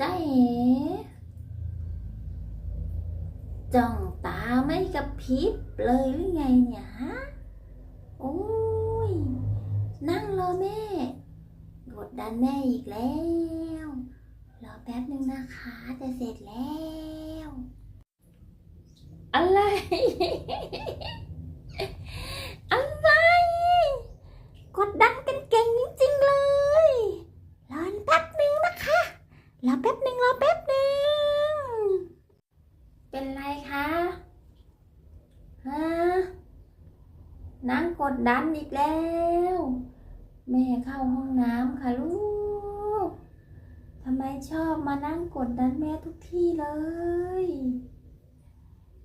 จ้าเอ๋จ้องตาไม่กระพริบเลยหรือไงเนี่ยฮะ โอ้ย นั่งรอแม่ กดดันแม่อีกแล้ว รอแป๊บนึงนะคะ จะเสร็จแล้ว อะไร อะไร กดดันกันเก่งจริงๆเลย รอแป๊บนึงนะคะ รอแป๊บหนึ่งรอแป๊บหนึ่ง เป็นไรคะฮะนั่งกดดันอีกแล้ว แม่เข้าห้องน้ำค่ะลูกทำไมชอบมานั่งกดดันแม่ทุกที่เลย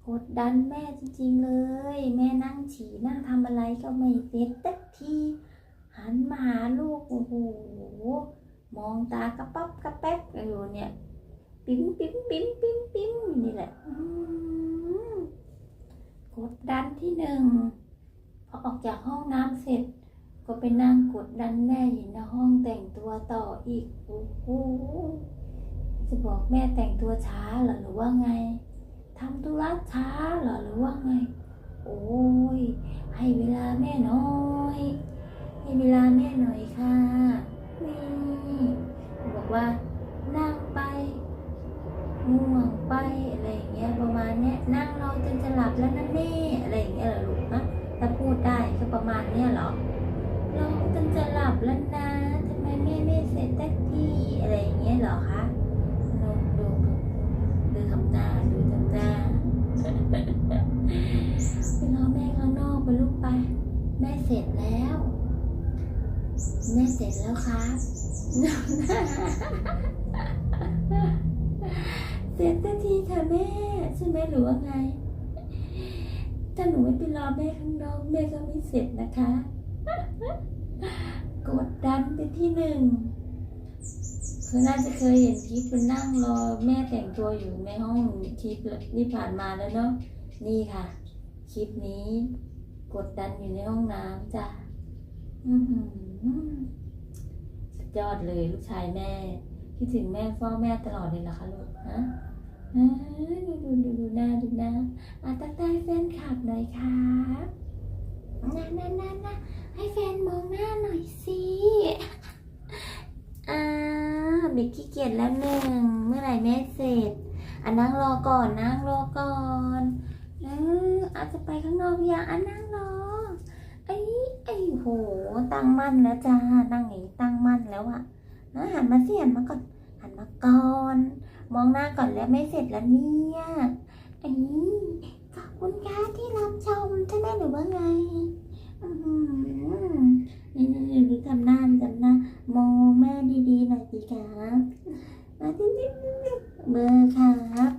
กดดันแม่จริงๆเลย แม่นั่งฉี่นั่งทำอะไรก็ไม่เสร็จสักที หันมาหาลูกโอ้โห มองตากระป๊อบกระแป๊บอยู่เนี่ย ปิ๊มปิ๊มปิ๊มปิ๊มปิ๊มอยู่นี่แหละกดดันที่หนึ่งพอออกจากห้องน้ำเสร็จ ก็ไปนั่งกดดันแม่อยู่ในห้องแต่งตัวต่ออีกโอ้โหจะบอกแม่แต่งตัวช้าเหรอหรือว่าไงทำธุระช้าเหรอหรือว่าไง โอ้ยให้เวลาแม่หน่อย ให้เวลาแม่หน่อยค่ะนี่บอกว่านั่งไปง่วงไปอะไรอย่างเงี้ยประมาณเนี้ยนั่งรอับแล้วนะแม่อะไรอย่างเงี้ยเหรอลูกนะถ้าพูดได้ก็ประมาณเนี้ยเหรอรอจนจะหลับแล้วนะทำไมแม่ไม่เสร็จสักทีอะไรอย่างเงี้ยเหรอคะดูดูดูทำหน้าดูทำหน้าไปรอแม่ข้างนอกไปลูกไป แม่เสร็จแล้วแม่เสร็จแล้วครับเสร็จสักทีค่ะแม่ ใช่ไหมหรือว่าไง ไม่ไปรอแม่ข้างนอกแม่ก็ไม่เสร็จนะคะ กดดันเป็นที่หนึ่งคือน่าจะเคยเห็นคลิปเป็นนั่งรอแม่แต่งตัวอยู่ในห้องคลิปนี่ผ่านมาแล้วเนาะนี่ค่ะ คลิปนี้ กดดันอยู่ในห้องน้ำจ้ะอื้อหือสุดยอดเลยลูกชายแม่คิดถึงแม่เฝ้าแม่ตลอดเลยเหรอคะลูกฮะ ดูดูดูดูหน้าดูหน้าอะตั้งใต้แฟนคลับหน่อยครับน่าน่าน่าน่าให้แฟนมองหน้าหน่อยสิอ่าเด็กขี้เกียจแล้วหนึ่งเมื่อไหร่แม่เสร็จอะนั่งรอก่อนนั่งรอก่อนเอออาจจะไปข้างนอกยังอะนั่งรอไอ้ไอ้โหตั้งมั่นแล้วจ้านั่งอย่างตั้งมั่นแล้วอะนะหันมาสิหันมาก่อนหันมาก่อน มองหน้าก่อนแล้วไม่เสร็จแล้วเนี่ยไอ้ขอบคุณค่ะที่รับชมใช่ไหมหรือว่าไงอืมนี่นี่ดูทำหน้าทำหน้ามองแม่ดีๆหน่อยสิครับมาที่นี่เบอร์ครับ